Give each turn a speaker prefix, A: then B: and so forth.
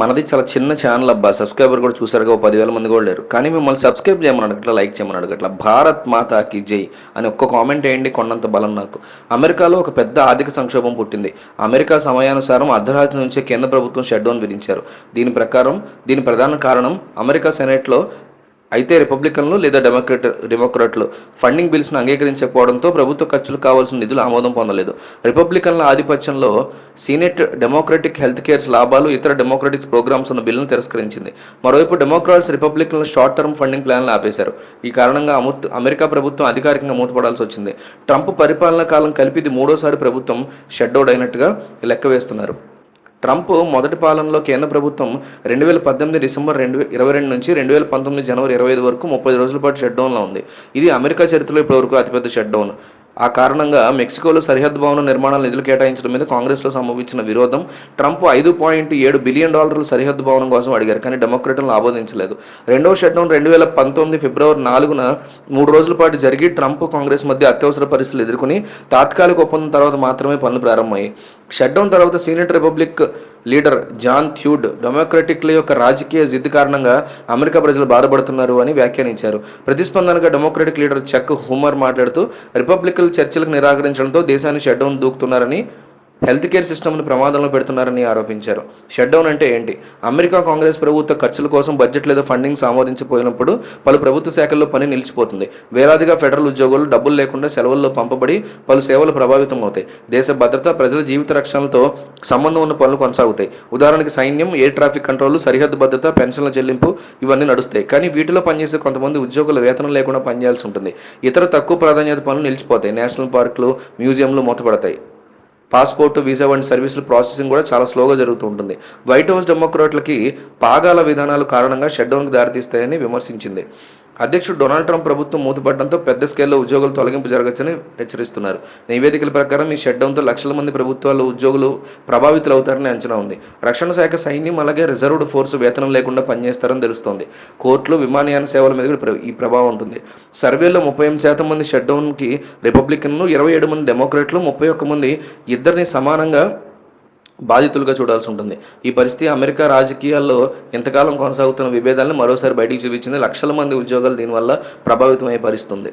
A: మనది చాలా చిన్న ఛానల్ అబ్బా. సబ్స్క్రైబర్ కూడా చూసారుగా ఓ పదివేల మంది కూడా లేరు. కానీ మిమ్మల్ని సబ్స్క్రైబ్ చేయమని అడగట్లా లైక్ చేయమని అడగట్లా. భారత్ మాతాకి జై అని ఒక్క కామెంట్ వేయండి కొన్నంత బలం నాకు. అమెరికాలో ఒక పెద్ద ఆర్థిక సంక్షోభం పుట్టింది. అమెరికా సమయానుసారం అర్ధరాత్రి నుంచే కేంద్ర ప్రభుత్వం షట్ విధించారు. దీని ప్రకారం దీని ప్రధాన కారణం అమెరికా సెనేట్లో అయితే రిపబ్లికన్లు లేదా డెమోక్రట్ డెమోక్రాట్లు ఫండింగ్ బిల్స్ను అంగీకరించకపోవడంతో ప్రభుత్వ ఖర్చులు కావాల్సిన నిధులు ఆమోదం పొందలేదు. రిపబ్లికన్ల ఆధిపత్యంలో సీనెట్ డెమోక్రటిక్ హెల్త్ కేర్స్ లాభాలు ఇతర డెమోక్రటిక్ ప్రోగ్రామ్స్ ఉన్న బిల్లును తిరస్కరించింది. మరోవైపు డెమోక్రాట్స్ రిపబ్లికన్ల షార్ట్ టర్మ్ ఫండింగ్ ప్లాన్లు ఆపేశారు. ఈ కారణంగా అమూత్ అమెరికా ప్రభుత్వం అధికారికంగా మూతపడాల్సి వచ్చింది. ట్రంప్ పరిపాలనా కాలం కలిపి ఇది మూడోసారి ప్రభుత్వం షట్డౌన్ అయినట్టుగా లెక్క వేస్తున్నారు. ట్రంప్ మొదటి పాలనలో కేంద్ర ప్రభుత్వం రెండు వేల పద్దెనిమిది డిసెంబర్ రెండు ఇరవై రెండు నుంచి రెండు వేల పంతొమ్మిది జనవరి ఇరవై ఐదు వరకు ముప్పై రోజుల పాటు షట్డౌన్లో ఉంది. ఇది అమెరికా చరిత్రలో ఇప్పటివరకు అతిపెద్ద షట్డౌన్. ఆ కారణంగా మెక్సికోలో సరిహద్దు భవన నిర్మాణాల నిధులు కేటాయించడం మీద కాంగ్రెస్లో సంభవించిన విరోధం ట్రంప్ ఐదు పాయింట్ ఏడు బిలియన్ డాలర్ల సరిహద్దు భవనం కోసం అడిగారు కానీ డెమోక్రటులను ఆమోదించలేదు. రెండవ షట్డౌన్ రెండు వేల పంతొమ్మిది ఫిబ్రవరి నాలుగున మూడు రోజుల పాటు జరిగి ట్రంప్ కాంగ్రెస్ మధ్య అత్యవసర పరిస్థితులు ఎదుర్కొని తాత్కాలిక ఒప్పందం తర్వాత మాత్రమే పనులు ప్రారంభమయ్యాయి. షట్డౌన్ తర్వాత senior republic leader John Thune డెమోక్రటిక్ల యొక్క రాజకీయ జిద్దు కారణంగా అమెరికా ప్రజలు బాధపడుతున్నారు అని వ్యాఖ్యానించారు. ప్రతిస్పందనగా డెమోక్రటిక్ లీడర్ చెక్ హుమర్ మాట్లాడుతూ రిపబ్లికల్ చర్చలకు నిరాకరించడంతో దేశాన్ని షట్డౌన్ దూకుతున్నారని హెల్త్ కేర్ సిస్టమ్ను ప్రమాదంలో పెడుతున్నారని ఆరోపించారు. షట్డౌన్ అంటే ఏంటి? అమెరికా కాంగ్రెస్ ప్రభుత్వ ఖర్చుల కోసం బడ్జెట్ లేదా ఫండింగ్ ఆమోదించిపోయినప్పుడు పలు ప్రభుత్వ శాఖల్లో పని నిలిచిపోతుంది. వేలాదిగా ఫెడరల్ ఉద్యోగులు డబ్బులు లేకుండా సెలవుల్లో పంపబడి పలు సేవలు ప్రభావితం అవుతాయి దేశ భద్రత ప్రజల జీవిత రక్షణలతో సంబంధం ఉన్న పనులు కొనసాగుతాయి. ఉదాహరణకి సైన్యం ఎయిర్ ట్రాఫిక్ కంట్రోల్ సరిహద్దు భద్రత పెన్షన్ల చెల్లింపు ఇవన్నీ నడుస్తాయి. కానీ వీటిలో పనిచేసే కొంతమంది ఉద్యోగుల వేతనం లేకుండా పనిచేయాల్సి ఉంటుంది. ఇతర తక్కువ ప్రాధాన్యత పనులు నిలిచిపోతాయి. నేషనల్ పార్కులు మ్యూజియంలు మూతపడతాయి. పాస్పోర్ట్ వీసా వంటి సర్వీసుల ప్రాసెసింగ్ కూడా చాలా స్లోగా జరుగుతూ ఉంటుంది. వైట్ హౌస్ డెమోక్రాట్లకి పాగాల విధానాలు కారణంగా షట్డౌన్కి దారితీస్తాయని విమర్శించింది. అధ్యక్షుడు డొనాల్డ్ ట్రంప్ ప్రభుత్వం మూతపడడంతో పెద్ద స్కేల్లో ఉద్యోగుల తొలగింపు జరగచ్చని హెచ్చరిస్తున్నారు. నివేదికల ప్రకారం ఈ షట్డౌన్తో లక్షల మంది ప్రభుత్వాలు ఉద్యోగులు ప్రభావితులవుతారని అంచనా ఉంది. రక్షణ శాఖ సైన్యం అలాగే రిజర్వ్డ్ ఫోర్స్ వేతనం లేకుండా పనిచేస్తారని తెలుస్తోంది. కోర్టులు విమానయాన సేవల మీద కూడా ఈ ప్రభావం ఉంటుంది. సర్వేలో ముప్పై ఎనిమిది శాతం మంది షట్డౌన్కి రిపబ్లికన్లు ఇరవై ఏడు మంది డెమోక్రాట్లు ముప్పై ఒక్క మంది ఇద్దరిని సమానంగా బాధితులుగా చూడాల్సి ఉంటుంది. ఈ పరిస్థితి అమెరికా రాజకీయాల్లో ఇంతకాలం కొనసాగుతున్న విభేదాలను మరోసారి బయటికి చూపించింది. లక్షల మంది ఉద్యోగాలు దీనివల్ల ప్రభావితమయ్యే పరిస్థితుంది